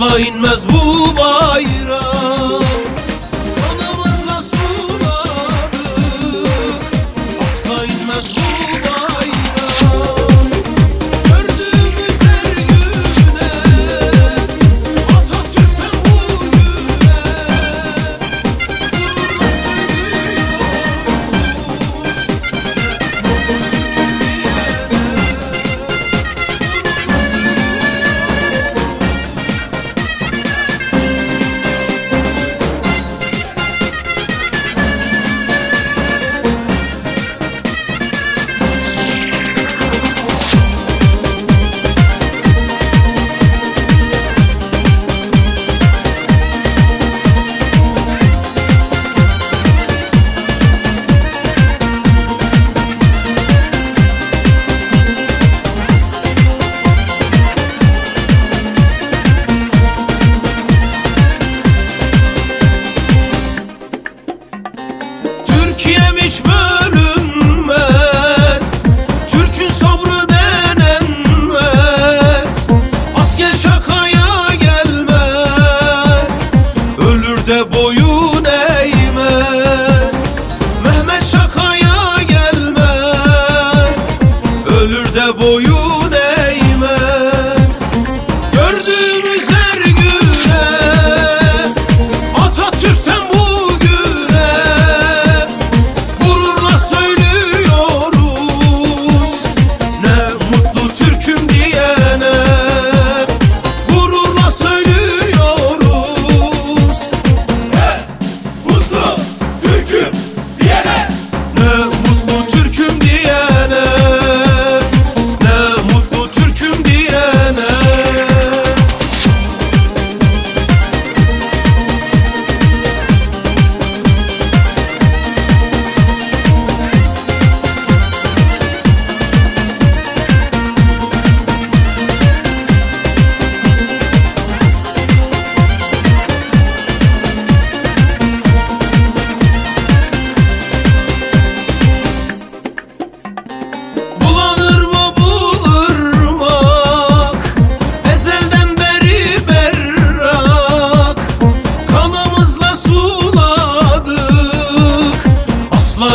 Asla inmez bu bayrak boyu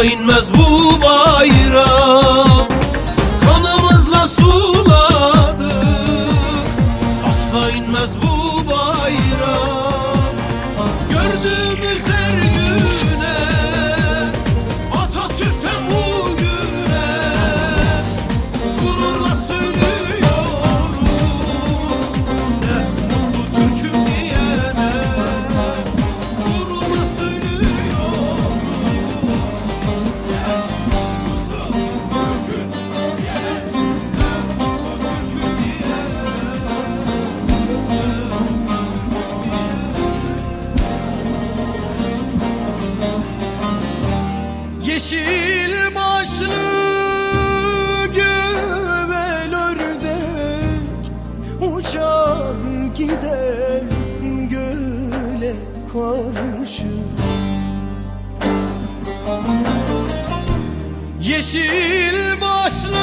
Boyun mazbut Yeşil başlı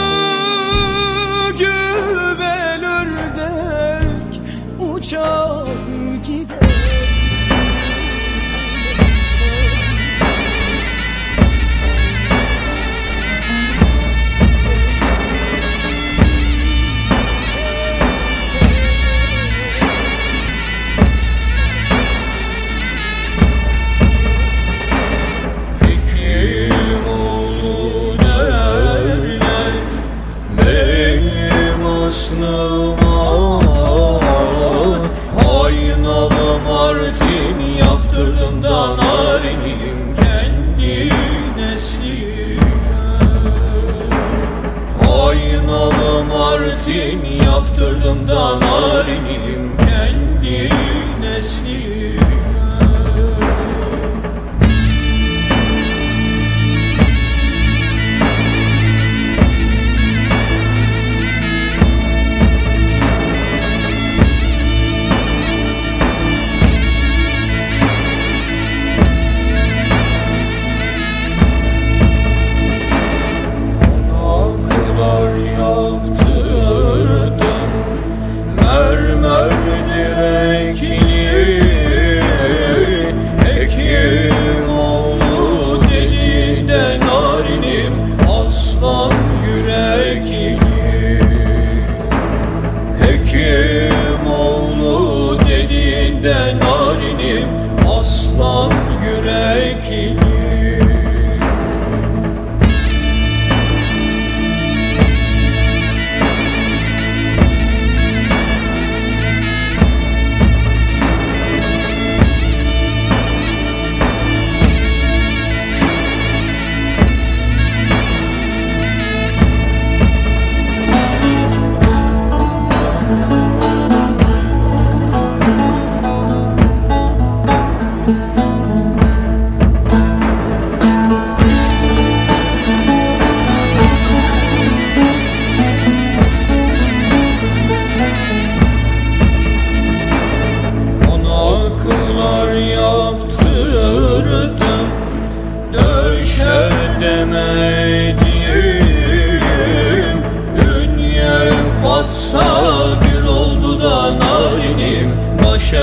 güvel ördek uçar da narinim kendi nesline Aynalı martin yaptırdım da narinim for Döşer demedim Ünye fatsa bir oldu da narinim Baş